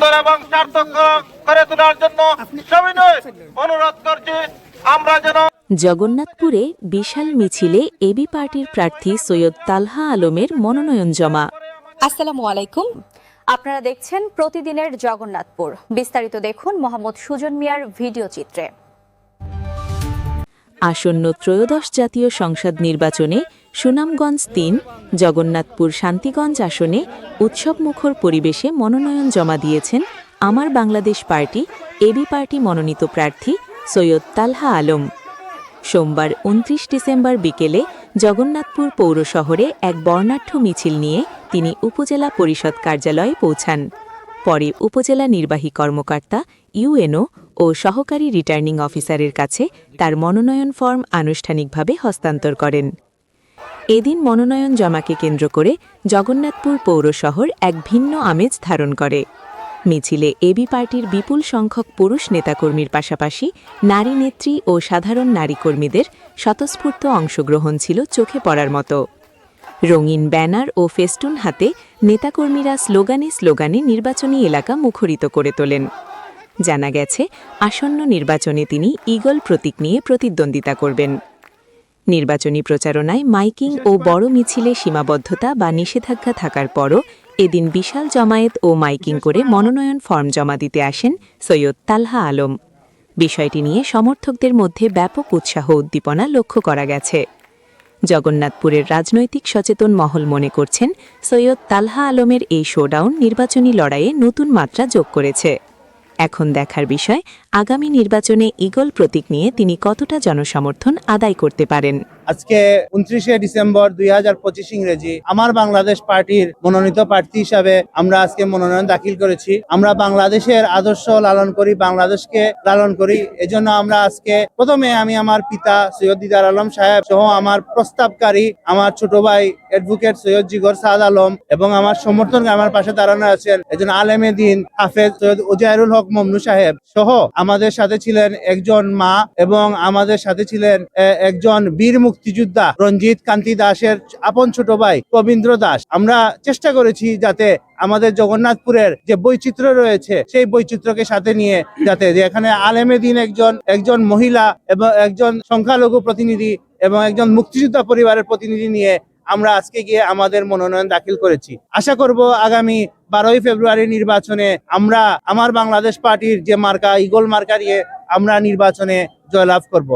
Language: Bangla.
সুন্দর এবং সার্থক করে তোলার জন্য সবিনয় অনুরোধ করছি আমরা যেন জগন্নাথপুরে বিশাল মিছিলে এবি পার্টির প্রার্থী সৈয়দ তালহা আলমের মনোনয়ন জমা। আসসালামু আলাইকুম। আপনারা দেখছেন প্রতিদিনের জগন্নাথপুর। বিস্তারিত দেখুন মোহাম্মদ সুজন মিয়ার ভিডিও চিত্রে। আসন্ন ত্রয়োদশ জাতীয় সংসদ নির্বাচনে সুনামগঞ্জ তিন, জগন্নাথপুর শান্তিগঞ্জ আসনে উৎসবমুখর পরিবেশে মনোনয়ন জমা দিয়েছেন আমার বাংলাদেশ পার্টি, এবি পার্টি মনোনীত প্রার্থী সৈয়দ তালহা আলম। সোমবার উনত্রিশ ডিসেম্বর বিকেলে জগন্নাথপুর পৌর শহরে এক বর্ণাঢ্য মিছিল নিয়ে তিনি উপজেলা পরিষদ কার্যালয়ে পৌঁছান। পরে উপজেলা নির্বাহী কর্মকর্তা ইউএনও ও সহকারী রিটার্নিং অফিসারের কাছে তার মনোনয়ন ফর্ম আনুষ্ঠানিকভাবে হস্তান্তর করেন। এদিন মনোনয়ন জমাকে কেন্দ্র করে জগন্নাথপুর পৌর শহর এক ভিন্ন আমেজ ধারণ করে। মিছিলে এবি পার্টির বিপুল সংখ্যক পুরুষ নেতাকর্মীর পাশাপাশি নারী নেত্রী ও সাধারণ নারী কর্মীদের স্বতঃস্ফূর্ত অংশগ্রহণ ছিল চোখে পড়ার মতো। রঙিন ব্যানার ও ফেস্টুন হাতে নেতাকর্মীরা স্লোগানে স্লোগানে নির্বাচনী এলাকা মুখরিত করে তোলেন। জানা গেছে, আসন্ন নির্বাচনে তিনি ঈগল প্রতীক নিয়ে প্রতিদ্বন্দ্বিতা করবেন। নির্বাচনী প্রচারণায় মাইকিং ও বড় মিছিলে সীমাবদ্ধতা বা নিষেধাজ্ঞা থাকার পরও এদিন বিশাল জমায়েত ও মাইকিং করে মনোনয়ন ফর্ম জমা দিতে আসেন সৈয়দ তালহা আলম। বিষয়টি নিয়ে সমর্থকদের মধ্যে ব্যাপক উৎসাহ উদ্দীপনা লক্ষ্য করা গেছে। জগন্নাথপুরের রাজনৈতিক সচেতন মহল মনে করছেন, সৈয়দ তালহা আলমের এই শোডাউন নির্বাচনী লড়াইয়ে নতুন মাত্রা যোগ করেছে। এখন দেখার বিষয় আগামী নির্বাচনে ইগল প্রতীক নিয়ে তিনি কতটা জনসমর্থন আদায় করতে পারেন? আজকে উনত্রিশে ডিসেম্বর দুই হাজার পঁচিশ ইংরেজি আমার বাংলাদেশ পার্টির মনোনীত প্রার্থী হিসাবে আমরা আজকে মনোনয়ন দাখিল করেছি। আমরা বাংলাদেশের আদর্শ লালন করি, বাংলাদেশকে লালন করি। এজন্য আমরা আজকে প্রথমে আমি আমার পিতা সৈয়দ দিদার আলম সাহেব সহ আমার প্রস্তাবকারী, আমার ছোট ভাই অ্যাডভোকেট সৈয়দ জিগর সাদ আলম এবং আমার সমর্থন আমার পাশে দাঁড়ানো আছেন একজন আলেমে দিন হাফেজ সৈয়দ ওজায়রুল হক মমনু সাহেব সহ আমাদের সাথে ছিলেন একজন মা এবং আমাদের সাথে ছিলেন একজন বীর মুক্তিযোদ্ধা রঞ্জিত কান্তি দাসের আপন ছোট ভাই কবীন্দ্র দাস। আমরা চেষ্টা করেছি যাতে আমাদের জগন্নাথপুরের যে বৈচিত্র্য রয়েছে, সেই বৈচিত্র্যকে সাথে নিয়ে যাতে যে এখানে আলেমে দিন একজন একজন মহিলা এবং একজন সংখ্যালঘু প্রতিনিধি এবং একজন মুক্তিযোদ্ধা পরিবারের প্রতিনিধি নিয়ে আমরা আজকে গিয়ে আমাদের মনোনয়ন দাখিল করেছি। আশা করব আগামী বারোই ফেব্রুয়ারি নির্বাচনে আমরা, আমার বাংলাদেশ পার্টির যে মার্কা ইগল মার্কা নিয়ে আমরা নির্বাচনে জয়লাভ করব।